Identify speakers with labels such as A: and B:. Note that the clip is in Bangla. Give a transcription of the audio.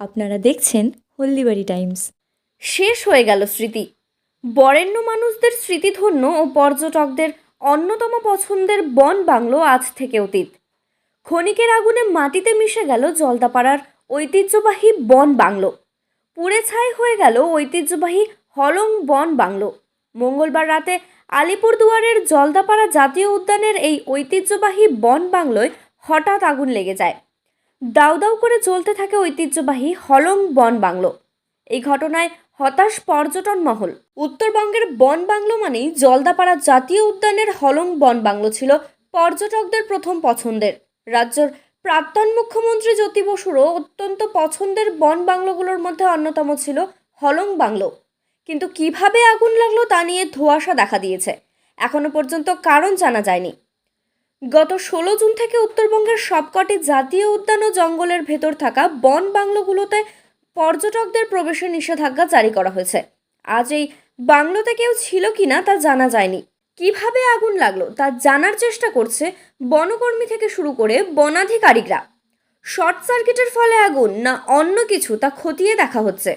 A: আপনারা দেখছেন হলদিবাড়ি টাইমস।
B: শেষ হয়ে গেল স্মৃতি। বরেণ্য মানুষদের স্মৃতিধন্য ও পর্যটকদের অন্যতম পছন্দের বন বাংলো আজ থেকে অতীত। ক্ষণিকের আগুনে মাটিতে মিশে গেল জলদাপাড়ার ঐতিহ্যবাহী বন বাংলো। পুড়ে ছাই হয়ে গেল ঐতিহ্যবাহী হলং বন বাংলো। মঙ্গলবার রাতে আলিপুরদুয়ারের জলদাপাড়া জাতীয় উদ্যানের এই ঐতিহ্যবাহী বন বাংলোয় হঠাৎ আগুন লেগে যায়। দাউ দাউ করে চলতে থাকে ঐতিহ্যবাহী হলং বন বাংলো। এই ঘটনায় হতাশ পর্যটন মহল। উত্তরবঙ্গের বন বাংলো মানেই জলদাপাড়া জাতীয় উদ্যানের হলং বন বাংলো ছিল পর্যটকদের প্রথম পছন্দের। রাজ্যের প্রাক্তন মুখ্যমন্ত্রী জ্যোতি বসুরও অত্যন্ত পছন্দের বন বাংলোগুলোর মধ্যে অন্যতম ছিল হলং বাংলো। কিন্তু কীভাবে আগুন লাগল তা নিয়ে ধোঁয়াশা দেখা দিয়েছে। এখনও পর্যন্ত কারণ জানা যায়নি। গত ষোলো জুন থেকে উত্তরবঙ্গের সবকটি জাতীয় উদ্যান ও জঙ্গলের ভেতর থাকা বন বাংলোগুলোতে পর্যটকদের প্রবেশে নিষেধাজ্ঞা জারি করা হয়েছে। আজ এই বাংলোতে কেউ ছিল কি না তা জানা যায়নি। কীভাবে আগুন লাগল তা জানার চেষ্টা করছে বনকর্মী থেকে শুরু করে বনাধিকারিকরা শর্ট সার্কিটের ফলে আগুন না অন্য কিছু তা খতিয়ে দেখা হচ্ছে।